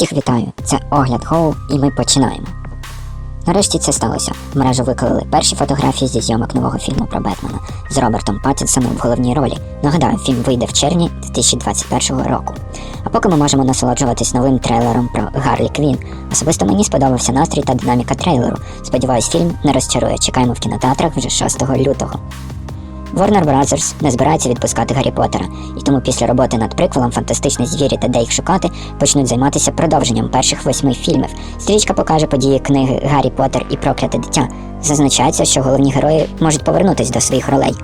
Всіх вітаю! Це огляд Гоу, і ми починаємо. Нарешті це сталося. В мережу виклали перші фотографії зі зйомок нового фільму про Бетмена з Робертом Паттінсоном в головній ролі. Нагадаю, фільм вийде в червні 2021 року. А поки ми можемо насолоджуватись новим трейлером про Гарлі Квін. Особисто мені сподобався настрій та динаміка трейлеру. Сподіваюсь, фільм не розчарує. Чекаємо в кінотеатрах вже 6 лютого. Warner Bros. не збирається відпускати Гаррі Поттера, і тому після роботи над приквелом Фантастичні звірі та де їх шукати почнуть займатися продовженням перших восьми фільмів. Стрічка покаже події книги Гаррі Поттер і Прокляте дитя. Зазначається, що головні герої можуть повернутися до своїх ролей.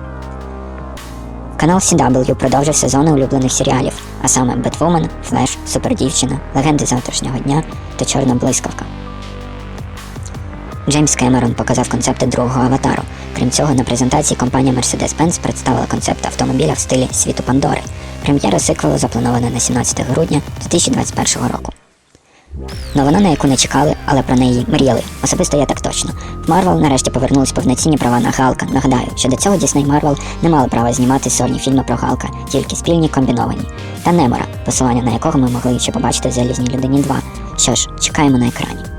Канал CW продовжив сезони улюблених серіалів, а саме Бетвумен, Флеш, Супердівчина, Легенди завтрашнього дня та Чорна блискавка. Джеймс Кемерон показав концепти другого аватару. Крім цього, на презентації компанія Mercedes-Benz представила концепт автомобіля в стилі світу Пандори. Прем'єра сиквелу запланована на 17 грудня 2021 року. Новина, на яку не чекали, але про неї мріяли. Особисто я так точно. Марвел нарешті повернулись повноцінні права на Галка. Нагадаю, що до цього Disney Marvel не мали права знімати сольні фільми про Галка, тільки спільні комбіновані. Та Немора, посилання на якого ми могли ще побачити в Залізній людині 2. Що ж, чекаємо на екрані.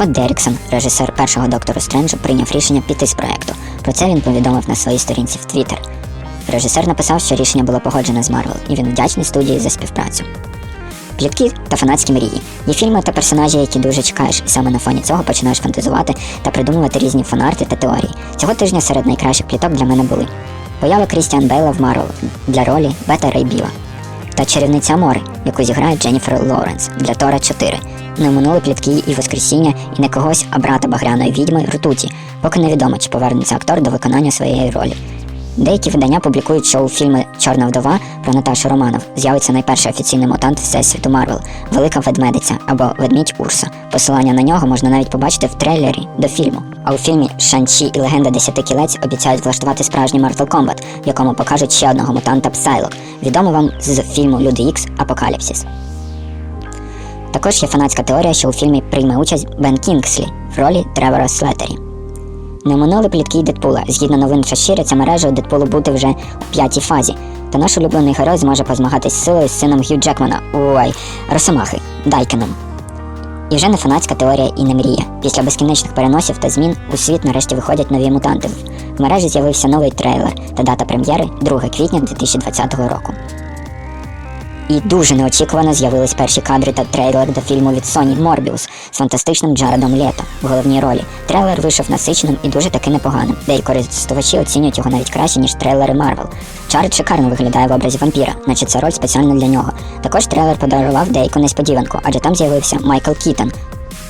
Скотт Деріксон, режисер першого доктору Стренджу, прийняв рішення піти з проекту. Про це він повідомив на своїй сторінці в Твіттер. Режисер написав, що рішення було погоджене з Марвел, і він вдячний студії за співпрацю. Плітки та фанатські мрії є фільми та персонажі, які дуже чекаєш, і саме на фоні цього починаєш фантазувати та придумувати різні фанарти та теорії. Цього тижня серед найкращих пліток для мене були поява Крістіан Бейла в Марвел для ролі Бета Рей Біла та чарівниця Мори, яку зіграє Дженніфер Лоуренс для Тора 4. Не минули плітки і Воскресіння, і не когось, а брата багряної відьми Ртуті, поки невідомо, чи повернеться актор до виконання своєї ролі. Деякі видання публікують, що у фільмі Чорна вдова про Наташу Романов з'явиться найперший офіційний мутант Всесвіту Марвел Велика ведмедиця або ведмідь Урса. Посилання на нього можна навіть побачити в трейлері до фільму. А у фільмі Шанчі і легенда десяти кілець обіцяють влаштувати справжній Mortal Kombat, в якому покажуть ще одного мутанта Псайлок, відомо вам з фільму Люди Ікс Апокаліпсис. Також є фанатська теорія, що у фільмі прийме участь Бен Кінгслі в ролі Тревора Слетері. Не минули плітки Дедпула. Згідно новин, що ширяться мережею, Дедпулу бути вже у п'ятій фазі. Та наш улюблений герой зможе позмагатись з силою з сином Г'ю Джекмана, ой, Росомахи, Дайкеном. І вже не фанатська теорія і не мрія. Після безкінечних переносів та змін у світ нарешті виходять нові мутанти. В мережі з'явився новий трейлер та дата прем'єри 2 квітня 2020 року. І дуже неочікувано з'явились перші кадри та трейлер до фільму від Sony Morbius з фантастичним Джаредом Лето в головній ролі. Трейлер вийшов насиченим і дуже таки непоганим. Деякі користувачі оцінюють його навіть краще, ніж трейлери Марвел. Джаред шикарно виглядає в образі вампіра, наче це роль спеціально для нього. Також трейлер подарував деяку несподіванку, адже там з'явився Майкл Кітон.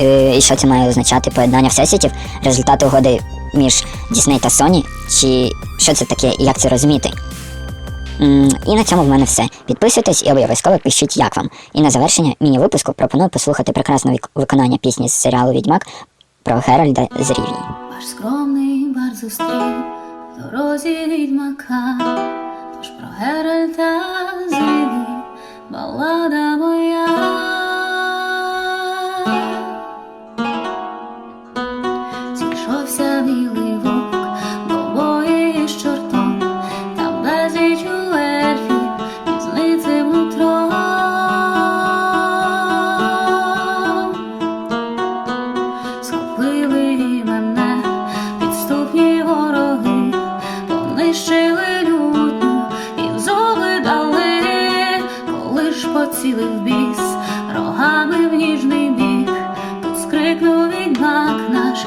Е, і що це має означати? Поєднання всесвітів? Результати угоди між Дісней та Sony? Чи що це таке і як це розуміти? І на цьому в мене все. Підписуйтесь і обов'язково пишіть, як вам. І на завершення міні-випуску пропоную послухати прекрасне вик- виконання пісні з серіалу Відьмак про Геральда з Рівні. Ваш скромний бар зустрів в дорозі відьмака, тож про Геральта з Рівні, балада моя. юнак наш.